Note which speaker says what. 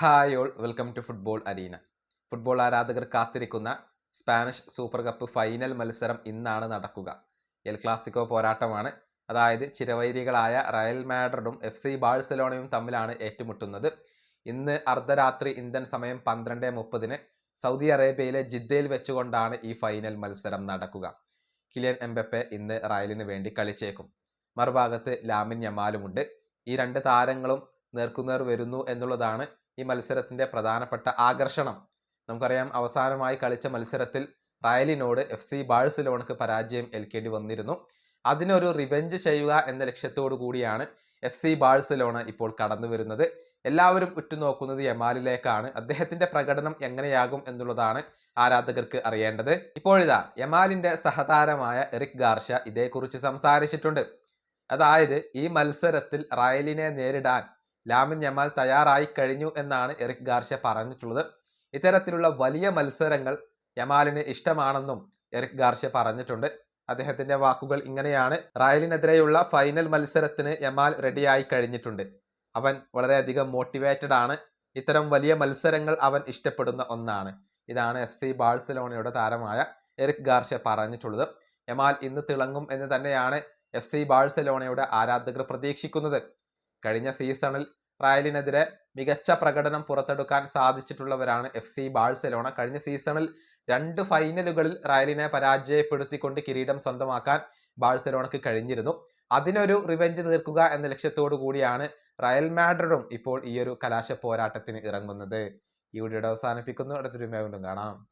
Speaker 1: Hi all welcome to football arena. Football ആരാധകർ കാത്തിരിക്കുന്ന Spanish super cup final മത്സരം ഇന്നാണ് നടക്കുക. എൽ ക്ലാസിക്കോ പോരാട്ടമാണ്. അതായത് ചിരവൈരികളായ റയൽ മാഡ്രിഡും എഫ് സി ബാഴ്സലോണയും തമ്മിലാണ് ഏറ്റുമുട്ടുന്നത്. ഇന്ന് അർദ്ധരാത്രി ഇന്ത്യൻ സമയം പന്ത്രണ്ട് മുപ്പതിന് സൗദി അറേബ്യയിലെ ജിദ്ദയിൽ വെച്ചുകൊണ്ടാണ് ഈ ഫൈനൽ മത്സരം നടക്കുക. കിലിയൻ എംബപ്പെ ഇന്ന് റയലിന് വേണ്ടി കളിച്ചേക്കും. മറുഭാഗത്ത് ലാമിൻ യമാലുമുണ്ട്. ഈ രണ്ട് താരങ്ങളും നേർക്കുനേർ വരുന്നു എന്നുള്ളതാണ് ഈ മത്സരത്തിന്റെ പ്രധാനപ്പെട്ട ആകർഷണം. നമുക്കറിയാം അവസാനമായി കളിച്ച മത്സരത്തിൽ റയലിനോട് എഫ് സി ബാഴ്സലോണക്ക് പരാജയം ഏൽക്കേണ്ടി വന്നിരുന്നു. അതിനൊരു റിവെഞ്ച് ചെയ്യുക എന്ന ലക്ഷ്യത്തോടു കൂടിയാണ് എഫ് സി ബാഴ്സലോണ ഇപ്പോൾ കടന്നു വരുന്നത്. എല്ലാവരും ഉറ്റുനോക്കുന്നത് യമാലിലേക്കാണ്. അദ്ദേഹത്തിന്റെ പ്രകടനം എങ്ങനെയാകും എന്നുള്ളതാണ് ആരാധകർക്ക് അറിയേണ്ടത്. ഇപ്പോഴിതാ യമാലിന്റെ സഹതാരമായ എറിക് ഗാർഷ ഇതേക്കുറിച്ച് സംസാരിച്ചിട്ടുണ്ട്. അതായത് ഈ മത്സരത്തിൽ റയലിനെ നേരിടാൻ ലാമിൻ ഞമാൽ തയ്യാറായി കഴിഞ്ഞു എന്നാണ് എറിക് ഗാർഷ്യ പറഞ്ഞിട്ടുള്ളത്. ഇത്തരത്തിലുള്ള വലിയ മത്സരങ്ങൾ യമാലിന് ഇഷ്ടമാണെന്നും എറിക് ഗാർഷ്യ പറഞ്ഞിട്ടുണ്ട്. അദ്ദേഹത്തിന്റെ വാക്കുകൾ ഇങ്ങനെയാണ്. റയലിനെതിരെയുള്ള ഫൈനൽ മത്സരത്തിന് യമാൽ റെഡിയായി കഴിഞ്ഞിട്ടുണ്ട്. അവൻ വളരെയധികം മോട്ടിവേറ്റഡ് ആണ്. ഇത്തരം വലിയ മത്സരങ്ങൾ അവൻ ഇഷ്ടപ്പെടുന്ന ഒന്നാണ്. ഇതാണ് എഫ് സി ബാഴ്സലോണയുടെ താരമായ എറിക് ഗാർഷ്യ പറഞ്ഞിട്ടുള്ളത്. യമാൽ ഇന്ന് തിളങ്ങും എന്ന് തന്നെയാണ് എഫ് സി ബാഴ്സലോണയുടെ ആരാധകർ പ്രതീക്ഷിക്കുന്നത്. കഴിഞ്ഞ സീസണിൽ റയലിനെതിരെ മികച്ച പ്രകടനം പുറത്തെടുക്കാൻ സാധിച്ചിട്ടുള്ളവരാണ് എഫ് സി ബാഴ്സലോണ. കഴിഞ്ഞ സീസണിൽ രണ്ട് ഫൈനലുകളിൽ റയലിനെ പരാജയപ്പെടുത്തിക്കൊണ്ട് കിരീടം സ്വന്തമാക്കാൻ ബാഴ്സലോണക്ക് കഴിഞ്ഞിരുന്നു. അതിനൊരു റിവെഞ്ച് തീർക്കുക എന്ന ലക്ഷ്യത്തോടു കൂടിയാണ് റയൽ മാഡ്രിഡും ഇപ്പോൾ ഈ ഒരു കലാശ പോരാട്ടത്തിന് ഇറങ്ങുന്നത്. ഈ വീഡിയോ അവസാനിപ്പിക്കുന്നു. അടുത്തൊരു വീണ്ടും കാണാം.